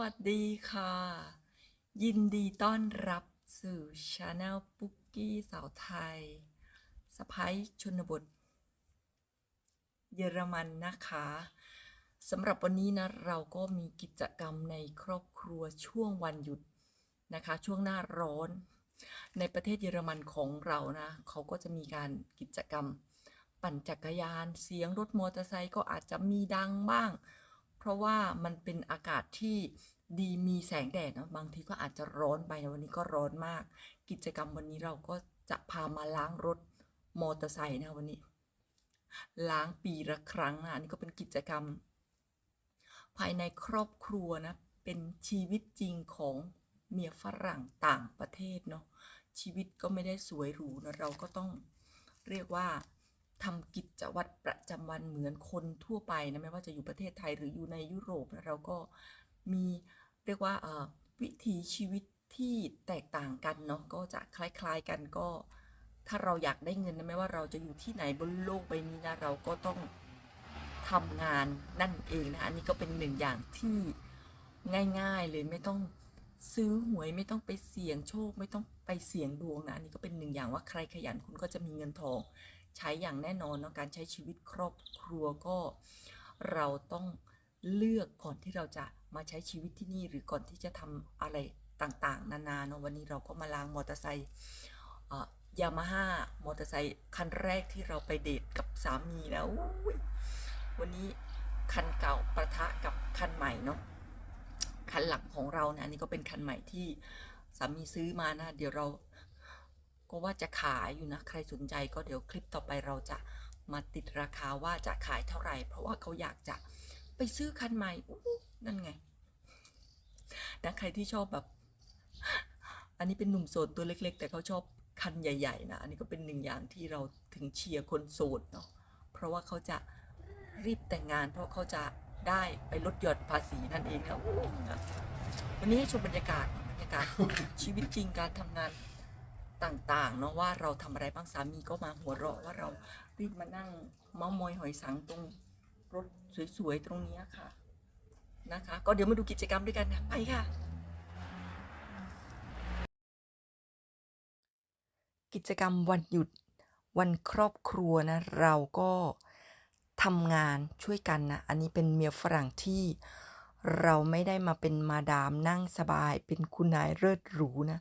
วัสดีค่ะ ยินดีต้อนรับสู่ชาแนลปุ๊กกี้สาวไทยสะพ้ายชนบท เยอรมันนะคะสำหรับวันนี้นะเราก็มีกิจกรรมในครอบครัวช่วงวันหยุดนะคะ ช่วงหน้าร้อน ในประเทศเยอรมันของเรานะเขาก็จะมีการกิจกรรม ปั่นจักรยาน เสียงรถมอเตอร์ไซค์ก็อาจจะมีดังบ้าง เพราะว่ามันเป็นอากาศที่ ดีมีแสงแดดนะบางทีก็อาจจะร้อนไปนะวันนี้ก็ร้อนมาก กิจกรรมวันนี้เราก็จะพามาล้างรถมอเตอร์ไซค์นะวันนี้ ล้างปีละครั้งนะอันนี้ก็เป็นกิจกรรม ภายในครอบครัวนะเป็นชีวิตจริงของเมียฝรั่งต่างประเทศเนาะชีวิตก็ไม่ได้สวยหรูนะเราก็ต้องเรียกว่าทำกิจวัตรประจำวันเหมือนคนทั่วไปนะไม่ว่าจะอยู่ประเทศไทยหรืออยู่ในยุโรปนะเราก็ มีเรียกว่าวิถีชีวิตที่แตกต่างกันเนาะก็จะคล้ายๆกันก็ ถ้าเราอยากได้เงินนะไม่ว่าเราจะอยู่ที่ไหนบนโลกใบนี้นะเราก็ต้องทำงานนั่นเองนะอันนี้ก็เป็นหนึ่งอย่างที่ง่าย ๆ เลยไม่ต้องซื้อหวยไม่ต้องไปเสี่ยงโชค ไม่ต้องไปเสี่ยงดวงนะอันนี้ก็เป็นหนึ่งอย่างว่าใครขยันคุณก็จะมีเงินทอง ใช้อย่างแน่นอนเนาะการใช้ชีวิตครอบครัวก็ เราต้องเลือกก่อนที่เราจะ มาใช้ชีวิตที่นี่หรือก่อนที่จะทำอะไรต่างๆ นานาเนาะวันนี้เราก็มาล้างมอเตอร์ไซค์ยามาฮ่ามอเตอร์ไซค์คันแรกที่เราไปเดทกับสามีนะอุ้ยวันนี้คันเก่าประทะกับคันใหม่เนาะคันหลังของเราเนี่ยอันนี้ก็เป็นคันใหม่ที่สามีซื้อมานะ เดี๋ยวเราก็ว่าจะขายอยู่นะ ใครสนใจก็เดี๋ยวคลิปต่อไปเราจะมาติดราคาว่าจะขายเท่าไหร่ เพราะว่าเขาอยากจะไปซื้อคันใหม่อู นั่นไงนะใครที่ชอบแบบ อันนี้เป็นหนุ่มโสดตัวเล็ก ๆ แต่เขาชอบคันใหญ่ ๆ นะ อันนี้ก็เป็นหนึ่งอย่างที่เราถึงเชียร์คนโสดเนาะ เพราะว่าเขาจะรีบแต่งงาน เพราะเขาจะได้ไปลดหย่อนภาษีนั่นเองนะอู้นะวันนี้ให้ชมบรรยากาศบรรยากาศชีวิตจริงการทำงานต่างๆเนาะว่าเราทำอะไรบ้างสามีก็มาหัวเราะว่าเรารีบมานั่งเมามอยหอยสังตรงรถสวยๆตรงนี้ค่ะ นะคะ ก็เดี๋ยวมาดูกิจกรรมด้วยกันนะไปค่ะ กิจกรรมวันหยุดวันครอบครัวนะเราก็ทำงานช่วยกันนะ อันนี้เป็นเมียฝรั่งที่เราไม่ได้มาเป็นมาดามนั่งสบาย เป็นคุณนายเลิศหรูนะ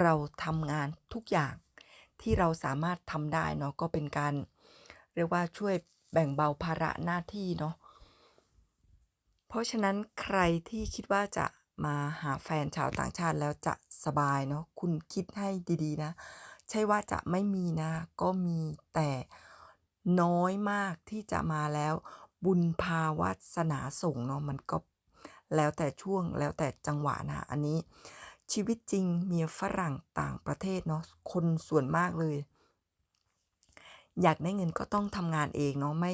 เราทำงานทุกอย่างที่เราสามารถทำได้เนาะก็เป็นการ เรียกว่าช่วยแบ่งเบาภาระหน้าที่เนาะ ราะฉะนั้นใครที่คิดว่าจะมาหาแฟนชาวต่างชาติแล้วจะสบายเนาะคุณคิดให้ดีๆนะ ใช่ว่าจะไม่มีนะ ก็มีแต่น้อยมากที่จะมาแล้ว บุญภาวาสนาส่งเนาะมันก็แล้วแต่ช่วงแล้วแต่จังหวะนะอันนี้ ชีวิตจริงเมียฝรั่งต่างประเทศเนาะคนส่วนมากเลย อยากได้เงินก็ต้องทำงานเองเนาะไม่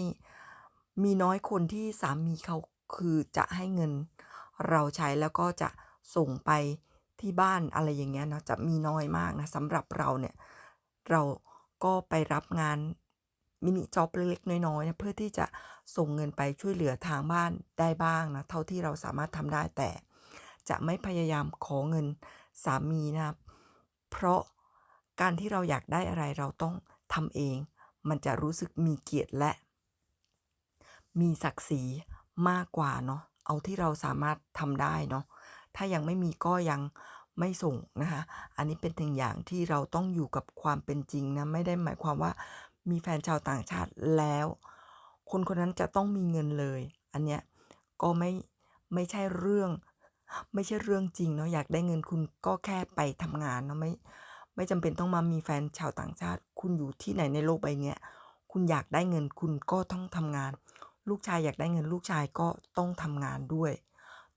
มีน้อยคนที่สามีเขา คือจะให้เงินเราใช้แล้วก็จะส่งไปที่บ้านอะไรอย่างเงี้ยเนาะจะมีน้อยมากนะสำหรับเราเนี่ย เราก็ไปรับงานมินิจ็อบเล็กๆน้อยๆนะเพื่อที่จะส่งเงินไปช่วยเหลือทางบ้านได้บ้างนะเท่าที่เราสามารถทำได้แต่ จะไม่พยายามขอเงินสามีนะเพราะการที่เราอยากได้อะไรเราต้องทำเอง มันจะรู้สึกมีเกียรติและ มีศักดิ์ศรี มากกว่าเนาะเอาที่เราสามารถทำได้เนาะถ้ายังไม่มีก็ยังไม่ส่งนะคะ อันนี้เป็นหนึ่งอย่างที่เราต้องอยู่กับความเป็นจริงนะ ไม่ได้หมายความว่ามีแฟนชาวต่างชาติแล้ว คนคนนั้นจะต้องมีเงินเลย อันเนี้ยก็ไม่ไม่ใช่เรื่อง ไม่ใช่เรื่องจริงเนาะอยากได้เงินคุณก็แค่ไปทำงานเนาะไม่ไม่จำเป็นต้องมามีแฟนชาวต่างชาติ คุณอยู่ที่ไหนในโลกใบเนี้ยคุณอยากได้เงินคุณก็ต้องทำงาน ลูกชายอยากได้เงินลูกชายก็ต้องทำงานด้วย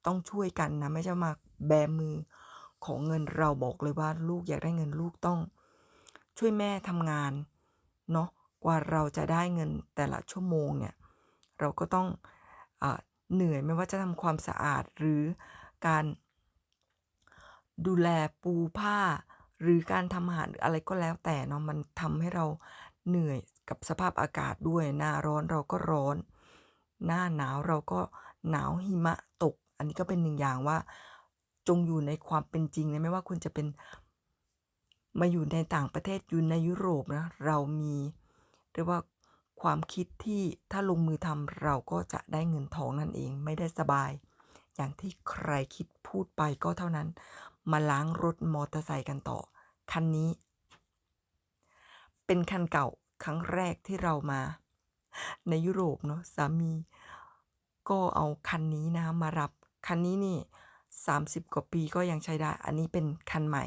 ต้องช่วยกันนะ ไม่ใช่มาแบมือของเงินเราบอกเลยว่า ลูกอยากได้เงินลูกต้อง ช่วยแม่ทำงานเนาะกว่าเราจะได้เงินแต่ละชั่วโมงเนี่ยเราก็ต้องอเหนื่อยไม่ว่าจะทำความสะอาดหรือการดูแลปูผ้า หรือการทำอาหารอะไรก็แล้วแต่เนาะมันทำให้เราเหนื่อยกับสภาพอากาศด้วยหน้าร้อนเราก็ร้อน หน้าหนาวเราก็หนาวหิมะตก อันนี้ก็เป็นหนึ่งอย่างว่า จงอยู่ในความเป็นจริงนะไม่ว่าคุณจะเป็นมาอยู่ในต่างประเทศอยู่ในยุโรปนะเรามีเรียกว่าความคิดที่ถ้าลงมือทำเราก็จะได้เงินทองนั่นเองไม่ได้สบาย อย่างที่ใครคิดพูดไปก็เท่านั้น มาล้างรถมอเตอร์ไซค์กันต่อ คันนี้ เป็นคันเก่าครั้งแรกที่เรามา ในยุโรปเนาะสามีก็เอาคันนี้นะมารับ คันนี้นี่30กว่าปีก็ยังใช้ได้ อันนี้เป็นคันใหม่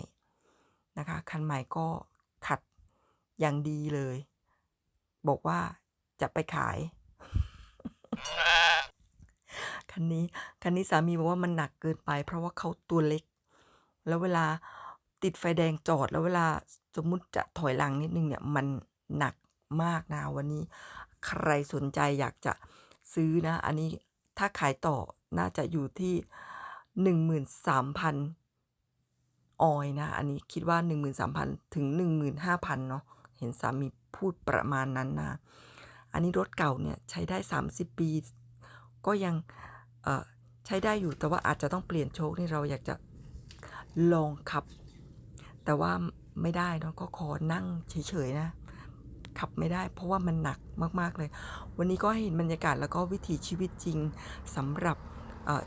นะคะ คันใหม่ก็ขัดอย่างดีเลย บอกว่าจะไปขาย คันนี้ คันนี้สามีบอกว่ามันหนักเกินไป เพราะว่าเขาตัวเล็ก แล้วเวลาติดไฟแดงจอดแล้วเวลาสมมุติจะถอยหลังนิดนึงเนี่ยมันหนักมากนะวันนี้ ใครสนใจอยากจะซื้อนะ อันนี้ถ้าขายต่อน่าจะอยู่ที่หนึ่งหมื่นสามพันออยนะ อันนี้คิดว่าหนึ่งหมื่นสามพันถึงหนึ่งหมื่นห้าพันเนาะ เห็นสามีพูดประมาณนั้นนะ อันนี้รถเก่าเนี่ยใช้ได้สามสิบปี ก็ยังเออใช้ได้อยู่ แต่ว่าอาจจะต้องเปลี่ยนโชคนี่เราอยากจะลองขับ แต่ว่าไม่ได้เนาะ ก็ขอนั่งเฉยๆนะ ขับไม่ได้ เพราะว่ามันหนักมากๆเลย วันนี้ก็ให้เห็นบรรยากาศแล้วก็วิถีชีวิตจริงสำหรับ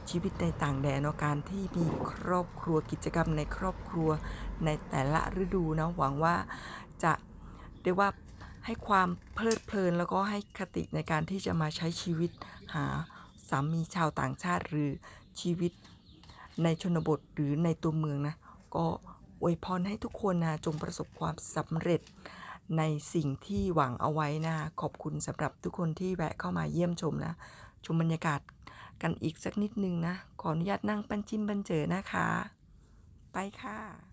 ชีวิตในต่างแดนเนาะการที่มีครอบครัวกิจกรรมในครอบครัวในแต่ละฤดูนะหวังว่าจะเรียกว่าให้ความเพลิดเพลิน แล้วก็ให้คติในการที่จะมาใช้ชีวิตหาสามีชาวต่างชาติหรือชีวิตในชนบทหรือในตัวเมืองนะก็อวยพรให้ทุกคนนะจงประสบความสำเร็จ ในสิ่งที่หวังเอาไว้นะขอบคุณสำหรับทุกคนที่แวะเข้ามาเยี่ยมชมนะ ชมบรรยากาศกันอีกสักนิดนึงนะ ขออนุญาตนั่งปันจิ้มบันเจอนะคะ ไปค่ะ